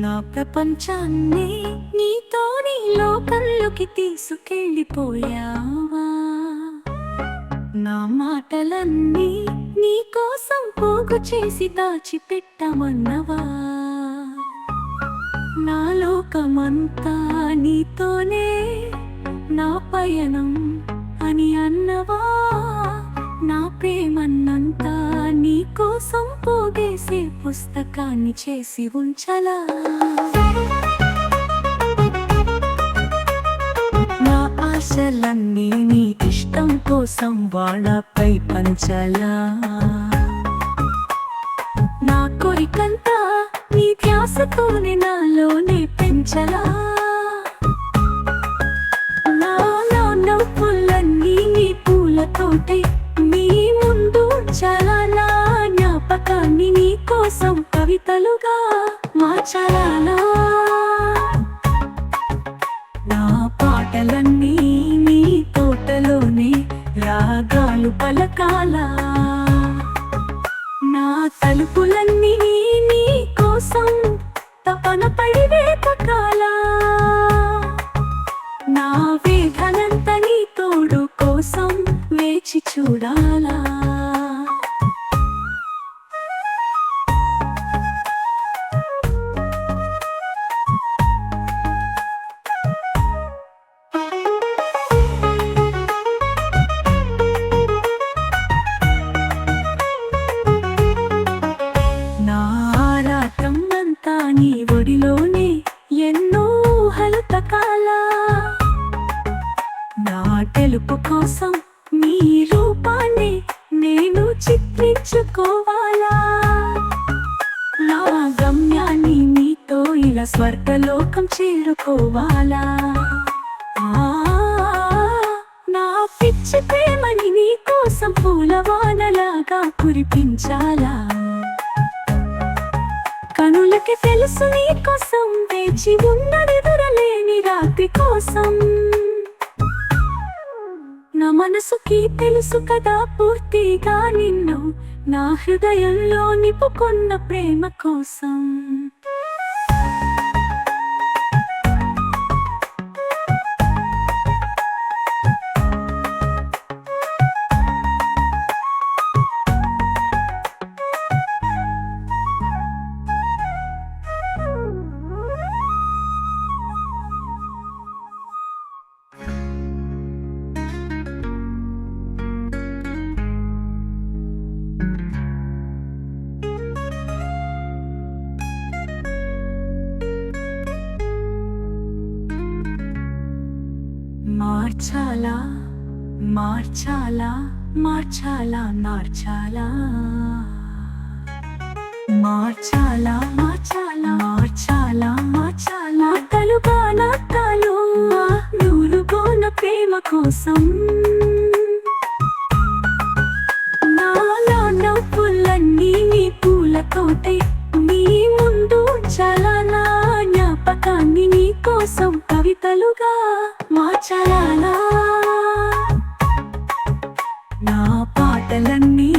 నా ప్రపంచాన్ని నీతో నీ లోకంలోకి తీసుకెళ్ళిపోయావా? నా మాటలన్నీ నీ కోసం పోగు చేసి దాచిపెట్టమన్నవా? నా లోకమంతా నీతోనే నా పయనం అని అన్నవా? నా ప్రేమన్నంతా కోసం పోగేసే పుస్తకాన్ని చేసి ఉంచలా? నా ఆశలన్నీ నీ ఇష్టం కోసం వాళ్ళపై పంచలా? నా కోరికంతా నీ ధ్యాసతోనే నాలోనే పెంచలా? కోసం కవితలుగా మార్చలా నా పాటలన్నీ నీ తోటలోనే రాగాలు పలకాల? నా తలుపులన్నీ నీ కోసం తపన పడి వేపకాల? నా వేదనంత నీ తోడు కోసం వేచి చూడాలా? కోసం నీ రూపాన్ని నేను చిత్రించుకోవాలా? నా గమ్యాన్ని నీతో ఇలా స్వర్గలోకం చేరుకోవాలా? ఆ, నా పిచ్చి ప్రేమని నీ కోసం పూలవానలాగా కురిపించాలా? కనులకి తెలుసు నీ కోసం వేచి ఉన్నదెదురలేని రాత్రి కోసం. నా మనసుకి తెలుసు కదా పూర్తిగా నిన్ను. నా హృదయంలో నిపుకున్న ప్రేమ కోసం. మార్చాలా? మార్చాలా? మార్చాలా? మార్చాలా? మార్చాలా? మార్చాలా? మార్చాలా? మార్చాలా? కోసం కవితలుగా మార్చాలా నా పాటలన్నీ